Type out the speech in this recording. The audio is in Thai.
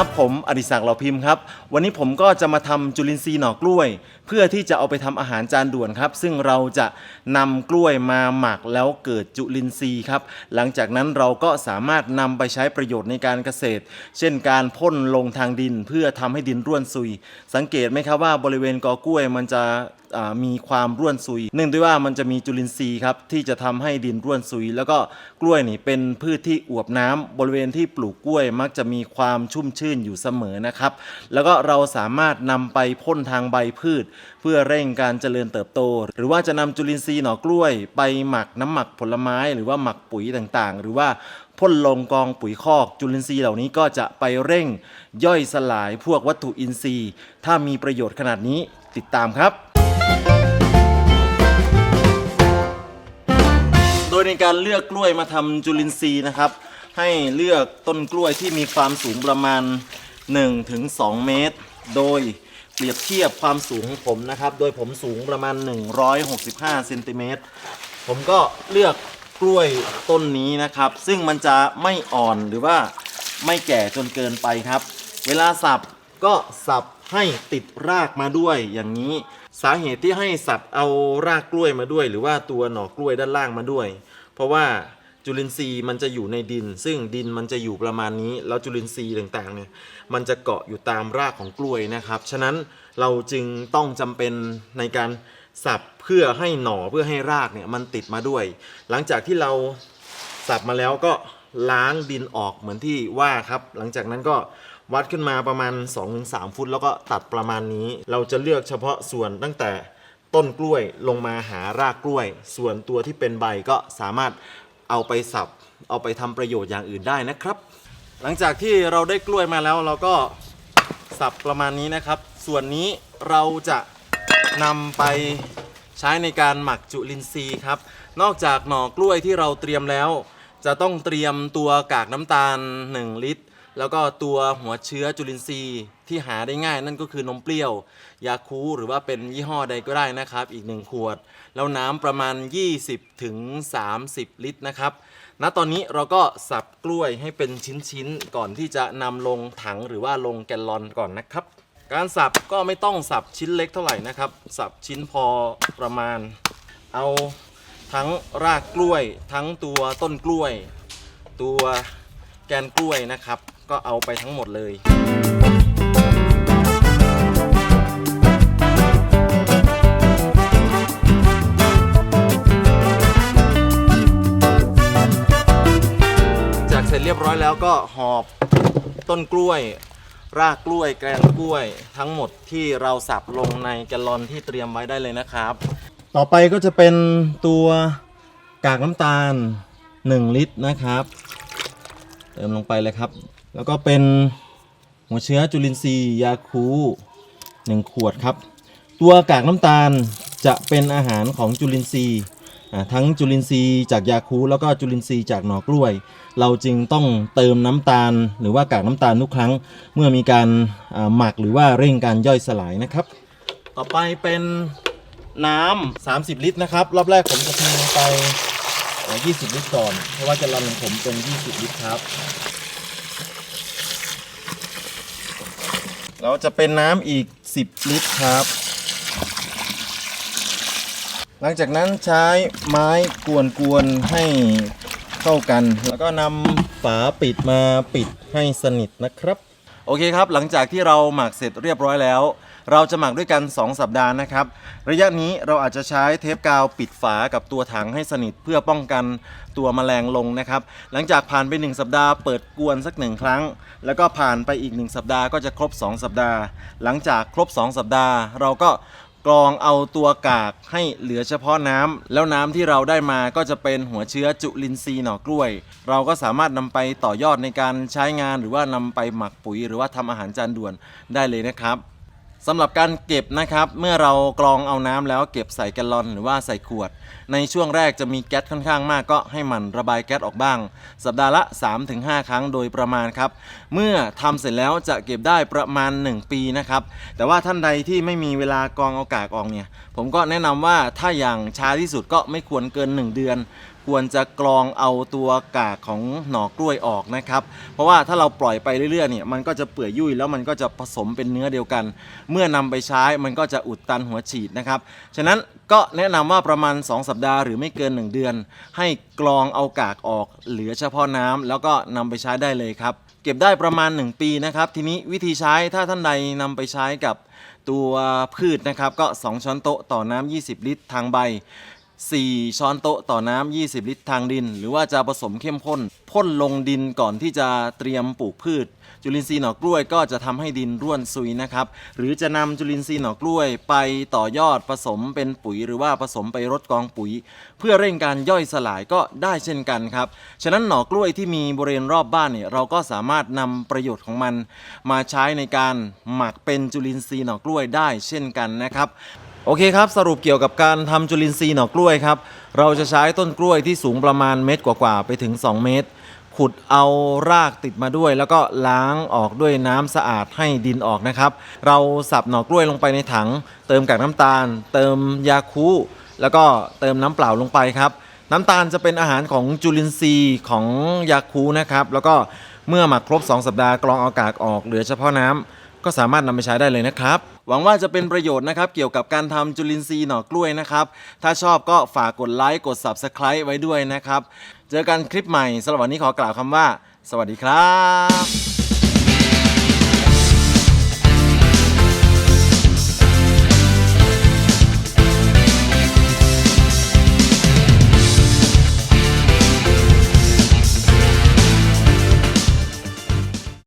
ครับ ผมอดิศักดิ์เหล่าพิมพ์ครับ วันนี้ผมก็จะมาทำจุลินทรีย์หน่อกล้วย เพื่อที่จะเอาไปทำอาหารจานด่วนครับ ซึ่งเราจะนำกล้วยมาหมักแล้วเกิดจุลินทรีย์ครับ หลังจากนั้นเราก็สามารถนำไปใช้ประโยชน์ในการเกษตร เช่นการพ่นลงทางดินเพื่อทำให้ดินร่วนซุย สังเกตไหมครับว่าบริเวณกอกล้วยมันจะมีความร่วนซุย เนื่องด้วยว่ามันจะมีจุลินทรีย์ครับที่จะทำให้ดินร่วนซุย แล้วก็กล้วยนี่เป็นพืชที่อวบน้ำบริเวณที่ปลูกกล้วยมักจะมีความชุ่มชื่นอยู่เสมอนะครับ แล้วก็เราสามารถนำไปพ่นทางใบพืช เพื่อเร่งการเจริญเติบโต หรือว่าจะนำจุลินทรีย์หน่อกล้วย ไปหมักน้ำหมักผลไม้ หรือว่าหมักปุ๋ยต่างๆ หรือว่าพ่นลงกองปุ๋ยคอกจุลินทรีย์เหล่านี้ก็จะไปเร่งย่อยสลายพวกวัตถุอินทรีย์ ถ้ามีประโยชน์ขนาดนี้ติดตามครับโดยในการเลือกกล้วยมาทำจุลินทรีย์นะครับ ให้เลือกต้นกล้วยที่มีความสูงประมาณ 1-2 เมตร โดยเปรียบเทียบความสูงของผมนะครับ โดยผมสูงประมาณ 165เซนติเมตรผมก็เลือกกล้วยต้นนี้นะครับ ซึ่งมันจะไม่อ่อนหรือว่าไม่แก่จนเกินไปครับ เวลาสับก็สับให้ติดรากมาด้วยอย่างนี้ สาเหตุที่ให้สับเอารากกล้วยมาด้วย หรือว่าตัวหน่อกล้วยด้านล่างมาด้วย เพราะว่า จุลินทรีย์มันจะอยู่ในดิน ซึ่งดินมันจะอยู่ประมาณนี้ แล้วจุลินทรีย์ต่างๆเนี่ยมันจะเกาะอยู่ตามรากของกล้วยนะครับ ฉะนั้นเราจึงต้องจำเป็นในการสับเพื่อให้หน่อเพื่อให้รากเนี่ยมันติดมาด้วย หลังจากที่เราสับมาแล้วก็ล้างดินออกเหมือนที่ว่าครับ หลังจากนั้นก็วัดขึ้นมาประมาณ 2-3 ฟุต แล้วก็ตัดประมาณนี้ เราจะเลือกเฉพาะส่วนตั้งแต่ต้นกล้วยลงมาหารากกล้วย ส่วนตัวที่เป็นใบก็สามารถ เอาไปสับ เอาไปทำประโยชน์อย่างอื่นได้นะครับ หลังจากที่เราได้กล้วยมาแล้วเราก็สับประมาณนี้นะครับ ส่วนนี้เราจะนำไปใช้ในการหมักจุลินทรีย์ครับ นอกจากหน่อกล้วยที่เราเตรียมแล้ว จะต้องเตรียมตัวกากน้ำตาล 1 ลิตร แล้วก็ตัวหัวเชื้อจุลินทรีย์ที่หาได้ง่าย นั่นก็คือนมเปรี้ยว ยาคูหรือว่าเป็นยี่ห้อใดก็ได้นะครับ อีก 1 ขวด แล้วน้ำประมาณ 20ถึง30 ลิตรนะครับณตอนนี้เราก็สับกล้วยให้เป็นชิ้นๆก่อนที่จะนำลงถังหรือว่าลงแกลลอนก่อนนะครับ การสับก็ไม่ต้องสับชิ้นเล็กเท่าไหร่นะครับ สับชิ้นพอประมาณ เอาทั้งรากกล้วย ทั้งตัวต้นกล้วย ตัวแกนกล้วยนะครับ ก็เอาไปทั้งหมดเลยจากเสร็จเรียบร้อยแล้วก็หอบต้นกล้วย รากกล้วยแกนกล้วย ทั้งหมดที่เราสับลงในแกลลอนที่เตรียมไว้ได้เลยนะครับ ต่อไปก็จะเป็นตัวกากน้ำตาล 1 ลิตรนะครับ เติมลงไปเลยครับ แล้วก็เป็นหัวเชื้อจุลินทรีย์ยาคู1ขวดครับ ตัวกากน้ำตาลจะเป็นอาหารของจุลินทรีย์ทั้งจุลินทรีย์จากยาคูแล้วก็จุลินทรีย์จากหน่อกล้วย เราจึงต้องเติมน้ำตาล หรือว่ากากน้ำตาลทุกครั้ง เมื่อมีการหมักหรือว่าเร่งการย่อยสลายนะครับ ต่อไปเป็นน้ำ30 ลิตรนะครับ รอบแรกผมจะเทลงไปเอ่อ20 ลิตรก่อน เพราะว่าจะรันของผมเป็น 20 ลิตรครับ เราจะเป็นน้ำอีก 10 ลิตรครับ หลังจากนั้นใช้ไม้กวนๆให้เข้ากัน แล้วก็นำฝาปิดมาปิดให้สนิทนะครับ โอเคครับ หลังจากที่เราหมักเสร็จเรียบร้อยแล้ว เราจะหมักด้วยกัน 2 สัปดาห์นะครับ ระยะนี้เราอาจจะใช้เทปกาวปิดฝากับตัวถังให้สนิทเพื่อป้องกันตัวแมลงลงนะครับ หลังจากผ่านไป 1 สัปดาห์เปิดกวนสักหนึ่งครั้ง แล้วก็ผ่านไปอีก 1 สัปดาห์ก็จะครบ 2 สัปดาห์ หลังจากครบ 2 สัปดาห์ เราก็กรองเอาตัวกากให้เหลือเฉพาะน้ำแล้วน้ำที่เราได้มาก็จะเป็นหัวเชื้อจุลินทรีย์หน่อกล้วย เราก็สามารถนำไปต่อยอดในการใช้งานหรือว่านำไปหมักปุ๋ย หรือว่าทำอาหารจานด่วนได้เลยนะครับ สำหรับการเก็บนะครับเมื่อเรากรองเอาน้ำแล้วเก็บใส่แกลลอนหรือว่าใส่ขวด ในช่วงแรกจะมีแก๊สค่อนข้างมากก็ให้มันระบายแก๊สออกบ้าง สัปดาห์ละ 3-5 ครั้งโดยประมาณครับ เมื่อทำเสร็จแล้วจะเก็บได้ประมาณ 1 ปีนะครับ แต่ว่าท่านใดที่ไม่มีเวลากรองเอากากออกเนี่ย ผมก็แนะนำว่าถ้าอย่างช้าที่สุดก็ไม่ควรเกิน 1 เดือน ควรจะกรองเอาตัวกากของหน่อกล้วยออกนะครับ เพราะว่าถ้าเราปล่อยไปเรื่อยๆเนี่ยมันก็จะเปื่อยยุ่ยแล้วมันก็จะผสมเป็นเนื้อเดียวกัน เมื่อนำไปใช้มันก็จะอุดตันหัวฉีดนะครับฉะนั้นก็แนะนำว่าประมาณ 2 สัปดาห์หรือไม่เกิน 1 เดือน ให้กรองเอากากออกเหลือเฉพาะน้ำแล้วก็นำไปใช้ได้เลยครับเก็บได้ประมาณ 1 ปีนะครับ ทีนี้วิธีใช้ถ้าท่านใดนำไปใช้กับตัวพืชนะครับ ก็ 2 ช้อนโต๊ะต่อน้ำ20 ลิตรทางใบ 4 ช้อนโต๊ะต่อน้ำ 20 ลิตรทางดิน หรือว่าจะผสมเข้มข้นพ่นลงดินก่อนที่จะเตรียมปลูกพืช จุลินทรีย์หน่อกล้วยก็จะทำให้ดินร่วนซุยนะครับ หรือจะนำจุลินทรีย์หน่อกล้วยไปต่อยอดผสมเป็นปุ๋ย หรือว่าผสมไปรดกองปุ๋ย เพื่อเร่งการย่อยสลายก็ได้เช่นกันครับ ฉะนั้นหน่อกล้วยที่มีบริเวณรอบบ้านเนี่ยเราก็สามารถนำประโยชน์ของมัน มาใช้ในการหมักเป็นจุลินทรีย์หน่อกล้วยได้เช่นกันนะครับ โอเคครับ สรุปเกี่ยวกับการทำจุลินทรีย์หน่อกล้วยครับ เราจะใช้ต้นกล้วยที่สูงประมาณเมตรกว่าๆไปถึง 2 เมตร ขุดเอารากติดมาด้วย แล้วก็ล้างออกด้วยน้ำสะอาดให้ดินออกนะครับ เราสับหน่อกล้วยลงไปในถัง เติมกากน้ำตาล เติมยาคูแล้วก็เติมน้ำเปล่าลงไปครับ น้ำตาลจะเป็นอาหารของจุลินทรีย์ของยาคูนะครับ แล้วก็เมื่อหมักครบ 2 สัปดาห์กรองเอากากออกเหลือเฉพาะน้ำก็สามารถนำไปใช้ได้เลยนะครับ หวังว่าจะเป็นประโยชน์นะครับ เกี่ยวกับการทำจุลินทรีย์หน่อกล้วยนะครับ ถ้าชอบก็ฝากกดไลค์กด Subscribe ไว้ด้วยนะครับ เจอกันคลิปใหม่สำหรับวันนี้ขอกล่าวคำว่า สวัสดีครับ